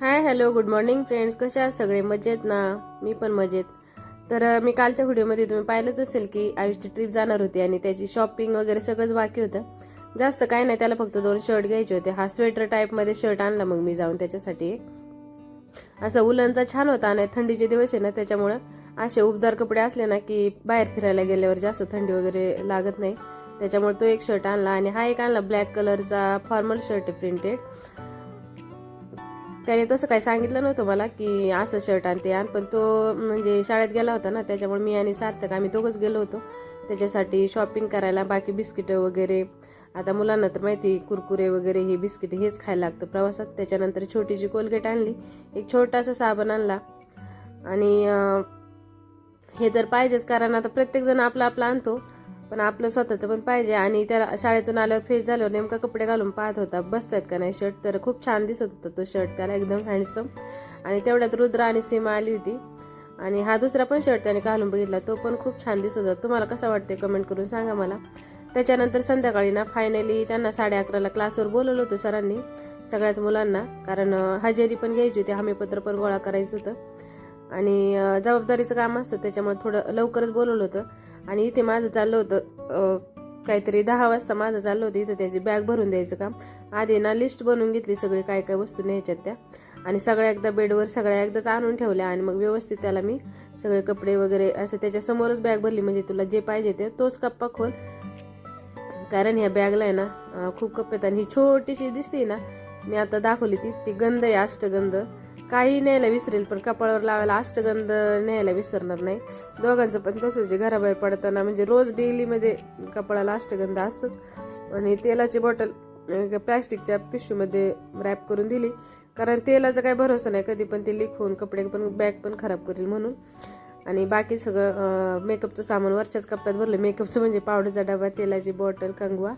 Hi hello good morning friends. कशा आहात? सगळे मजेत ना? मी पण मजेत. तर मी कालच्या व्हिडिओमध्ये तुम्ही पाहिलंच असेल की आयुषची ट्रिप जाणार होती आणि त्याची शॉपिंग वगैरे सगळंच बाकी होतं. जास्त काय नाही त्याला फक्त दोन शर्ट घ्यायचे होते. हा स्वेटर टाईपमध्ये शर्ट आणला मग मी जाऊन त्याच्यासाठी. असं उलनचा छान होता आणि थंडीचे दिवस आहे ना त्याच्यामुळं असे उबदार कपडे असले ना की बाहेर फिरायला गेल्यावर जास्त थंडी वगैरे लागत नाही. त्याच्यामुळे तो एक शर्ट आणला आणि हा एक आणला ब्लॅक कलरचा फॉर्मल शर्ट आहे प्रिंटेड त्याने तसं काही सांगितलं नव्हतं मला की असं शर्ट आणते आण. पण तो म्हणजे शाळेत गेला होता ना त्याच्यामुळे मी आणि सार्थक आम्ही दोघंच गेलो होतो. त्याच्यासाठी शॉपिंग करायला बाकी बिस्किटं वगैरे आता मुलांना तर माहिती कुरकुरे वगैरे हे बिस्किट हेच खायला लागतं प्रवासात. त्याच्यानंतर छोटीशी कोलगेट आणली एक छोटासा साबण आणला. आणि हे तर पाहिजेच कारण आता प्रत्येकजण आपलं आपलं आणतो. पण आपलं स्वतःचं पण पाहिजे. आणि त्याला शाळेतून आल्यावर फ्रेश झाल्यावर नेमका कपडे घालून पाहत होता. बसतात का नाही शर्ट तर खूप छान दिसत होता तो शर्ट त्याला एकदम हँडसम आणि तेवढ्यात रुद्र आणि सीमा आली होती. आणि हा दुसरा पण शर्ट त्याने घालून बघितला. तो पण खूप छान दिसत होता. तुम्हाला कसा वाटते कमेंट करून सांगा मला. त्याच्यानंतर संध्याकाळी ना फायनली त्यांना साडे अकराला क्लासवर बोलवलं होतं सरांनी सगळ्याच मुलांना. कारण हजेरी पण घ्यायची होती. हमीपत्र पण गोळा करायचं होतं. आणि जबाबदारीचं काम असतं. त्याच्यामुळे थोडं लवकरच बोलवलं होतं. आणि इथे माझं चाललं होतं काहीतरी दहा वाजता माझं चाललं होतं इथं त्याची बॅग भरून द्यायचं काम. आधी ना लिस्ट बनवून घेतली सगळी काय काय वस्तू न्यायच्यात त्या. आणि सगळ्या एकदा बेडवर सगळ्या एकदाच आणून ठेवल्या आणि मग व्यवस्थित त्याला मी सगळे कपडे वगैरे असं त्याच्यासमोरच बॅग भरली. म्हणजे तुला जे पाहिजे ते तोच कप्पा खोल. कारण ह्या बॅगला आहे ना खूप कप्पे आणि ही छोटीशी दिसते ना मी आता दाखवली ती ती गंध आहे अष्टगंध. काही न्यायला विसरेल पण कपाळावर लावायला अष्टगंध न्यायला विसरणार नाही. दोघांचं पण तसंच घराबाहेर पडताना. म्हणजे रोज डेलीमध्ये कपाळाला अष्टगंध असतोच. आणि तेलाची बॉटल प्लॅस्टिकच्या पिशवीमध्ये रॅप करून दिली. कारण तेलाचा काही भरोसा नाही कधी पण ते लीक होऊन कपडे पण बॅग पण खराब करेल म्हणून. आणि बाकी सगळं मेकअपचं सामान वरच्याच कप्प्यात भरलं. मेकअपचं म्हणजे पावडरचा डबा तेलाची बॉटल कंगवा.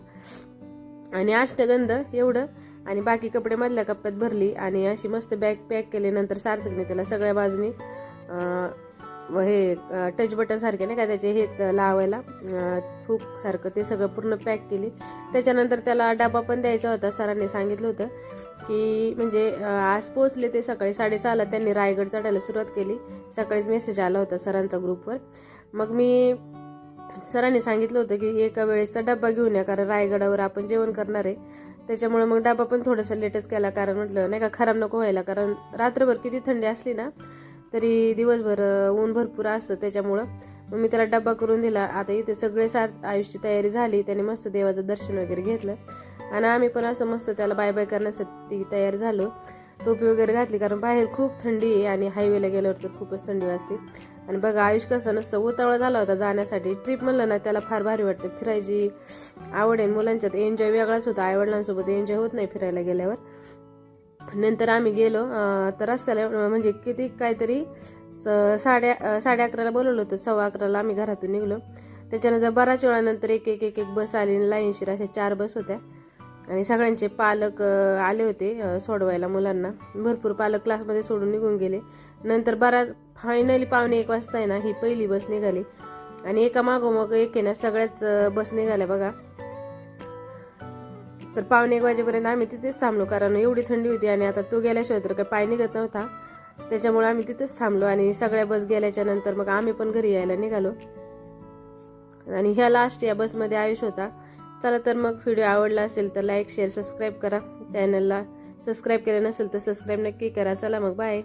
आणि अष्टगंध एवढं. आणि बाकी कपडे मधल्या कप्प्यात भरली आणि अशी मस्त बॅग पॅक केल्यानंतर नंतर सार्थकने त्याला सगळ्या बाजूनी हे टच बटन सारखे नाही का त्याचे हे लावायला हुक सारखं ते सगळं पूर्ण पॅक केली. त्याच्यानंतर त्याला डबा पण द्यायचा होता सरांनी सांगितलं होतं की म्हणजे आज पोहोचले ते सकाळी साडेसहाला त्यांनी रायगड चढायला सुरुवात केली. सकाळीच मेसेज आला होता सरांचा ग्रुपवर मग मी सरांनी सांगितलं होतं की एका वेळेसचा डब्बा घेऊन या कारण रायगडावर आपण जेवण करणार आहे. त्याच्यामुळे मग डबा पण थोडासा लेटच केला कारण म्हटलं नाही का खराब नको व्हायला. कारण रात्रभर किती थंडी असली ना तरी दिवसभर ऊन भरपूर असतं त्याच्यामुळं. मग मी त्याला डब्बा करून दिला. आता इथे सगळे सात आयुषची तयारी झाली. त्याने मस्त देवाचं दर्शन वगैरे घेतलं. आणि आम्ही पण असं मस्त त्याला बाय बाय करण्यासाठी तयार झालो. टोपी वगैरे घातली कारण बाहेर खूप थंडी आहे आणि हायवेला गेल्यावर तर खूपच थंडी वाजते. आणि बघा आयुष कसं नसतं उतावळा झाला होता जाण्यासाठी. ट्रिप म्हणलं ना त्याला फार भारी वाटतं. फिरायची आवड आहे. मुलांच्यात एन्जॉय वेगळाच होता. आईवडिलांसोबत एन्जॉय होत नाही फिरायला गेल्यावर. नंतर आम्ही गेलो. तर रस्त्याला म्हणजे किती काहीतरी स- साडे साडे अकराला बोलवलं होतं. सव्वा अकराला आम्ही घरातून निघलो. त्याच्यानंतर बऱ्याच वेळानंतर एक एक एक एक बस आली लाईनशीर अशा चार बस होत्या. आणि सगळ्यांचे पालक आले होते सोडवायला मुलांना. भरपूर पालक क्लासमध्ये सोडून निघून गेले. नंतर बराच फायनली पावणे एक वाजता आहे ना ही पहिली बस निघाली. आणि एका मागोमाग एक आहे ना सगळ्याच बस निघाल्या बघा. तर पावणे एक वाजेपर्यंत आम्ही तिथेच थांबलो कारण एवढी थंडी होती आणि आता तो गेल्याशिवाय तर काही पाय निघत नव्हता. त्याच्यामुळे आम्ही तिथेच थांबलो आणि सगळ्या बस गेल्याच्यानंतर मग आम्ही पण घरी यायला निघालो. आणि ह्या लास्ट या बसमध्ये आयुष होता. चला तर मग व्हिडिओ आवडला असेल तर लाईक शेअर सबस्क्राईब करा. चॅनलला सबस्क्राईब केलं नसेल तर सबस्क्राईब नक्की करा. चला मग बाय